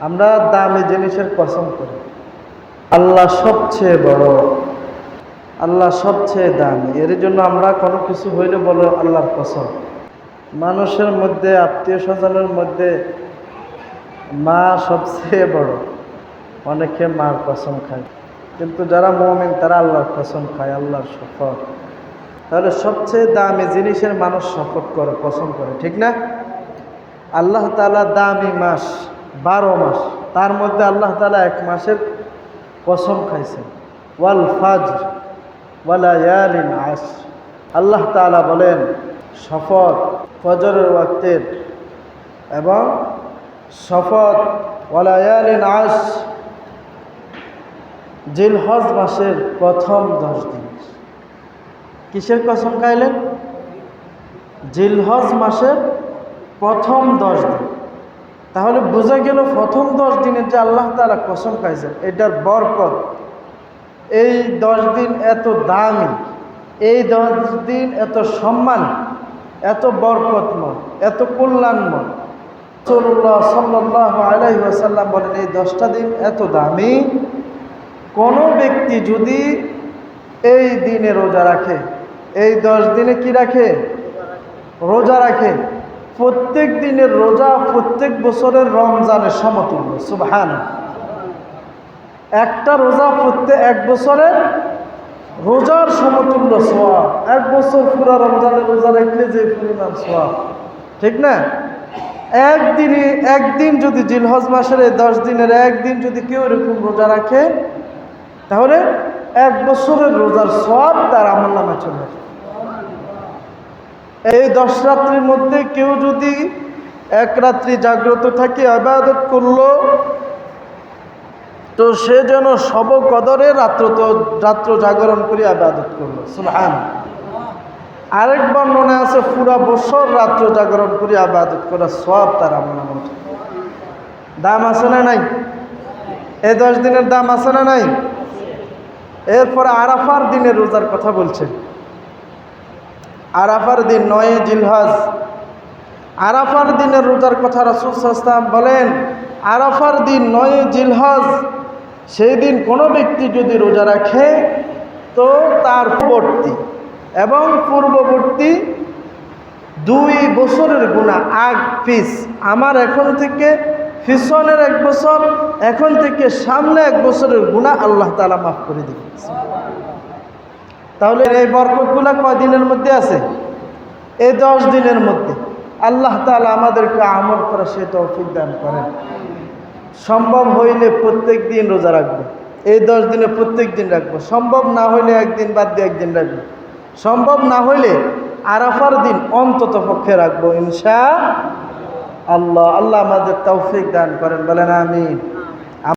আমরা দামি জিনিসের পছন্দ করি। আল্লাহ সবচেয়ে বড়, আল্লাহ সবচেয়ে দামি। এর জন্য আমরা কোনো কিছু হইলে বলো আল্লাহর পছন্দ মানুষের মধ্যে আত্মীয় স্বজনের মধ্যে মা সবচেয়ে বড়। অনেকে মার কসম খায়। কিন্তু যারা মমিন, তারা আল্লাহর কসম খায়, আল্লাহর শপথ। তাহলে সবচেয়ে দামি জিনিসের মানুষ শপথ করে, কসম করে, ঠিক না? আল্লাহ তালা দামি মাস বারো মাস। তার মধ্যে আল্লাহ তালা এক মাসের কসম খাইছেন। ওয়াল ফাজর, ওয়ালা ইয়ালিন আস আল্লাহ তালা বলেন, শপথ ফজরের ওয়াক্তের এবং শপথ ওয়ালা ইয়ালিন আস জিলহজ মাসের প্রথম দশ দিন। কিসের কসম খাইলেন? জিলহজ মাসের প্রথম দশ দিন। তাহলে বোঝা গেল প্রথম দশ দিনের যে আল্লাহ তারা কসম খাইছেন, এটার বরকত। এই দশ দিন এত দামি, এই দশ দিন এত সম্মান, এত বরকতময়, এত কল্যাণময়। রসুল্লাহ সাল্লাহ আলাইহি আসাল্লাম বলেন, এই দশটা দিন এত দামি, কোনো ব্যক্তি যদি এই দিনে রোজা রাখে, এই দশ দিনে কি রাখে? রোজা রাখে। প্রত্যেক দিনের রোজা, প্রত্যেক বছরের রমজানের সমতুল্য সুবহান একটা রোজা প্রত্যেক এক বছরের রোজার সমতুল্য সোয়াব এক বছর পুরো রমজানের রোজা রাখলে যে পরিমাণ সোয়াব ঠিক না? একদিনই একদিন যদি জিলহজ মাসের দশ দিনের একদিন যদি কেউ এরকম রোজা রাখে, তাহলে এক বছরের রোজার সব তার আমল নামে চলে আসে। এই দশ রাত্রির মধ্যে কেউ যদি এক রাত্রি জাগ্রত থাকে, আবাদত করল, তো সে যেন সব কদরে রাত্র তো, রাত্র জাগরণ করে আবাদত করল। সুলহান আরেক বর্ণনা আছে, পুরা বছর রাত্র জাগরণ করে আবাদত করা সব তার নামে দাম আছে না নাই? এই দশ দিনের দাম আছে না নাই? এরপরে আরাফার দিনের রোজার কথা বলছেন। আরাফার দিন নয় জিলহাজ। আরাফার দিনের রোজার কথা রসুল সাস্তাম বলেন, আরাফার দিন নয় জিলহাজ। সেই দিন কোনো ব্যক্তি যদি রোজা রাখে, তো তার পূর্ববর্তী এবং পূর্ববর্তী দুই বছরের গুণা আগ, পিস। আমার এখন থেকে পিছনের এক বছর, এখন থেকে সামনে এক বছরের গুণা আল্লাহ তালা মাফ করে দিবে তাহলে এই বরকতগুলা কয়দিনের মধ্যে আছে? এই দশ দিনের মধ্যে। আল্লাহ তালা আমাদেরকে আমল করা সে তৌফিক দান করেন। সম্ভব হইলে প্রত্যেক দিন রোজা রাখব। এই দশ দিনে প্রত্যেক দিন রাখব। সম্ভব না হইলে একদিন বাদ দিয়ে একদিন রাখব। সম্ভব না হইলে আরাফার দিন অন্তত পক্ষে রাখব, ইনশা আল্লাহ। আল্লাহ আমাদের তৌফিক দান করেন। বলেন আমিন।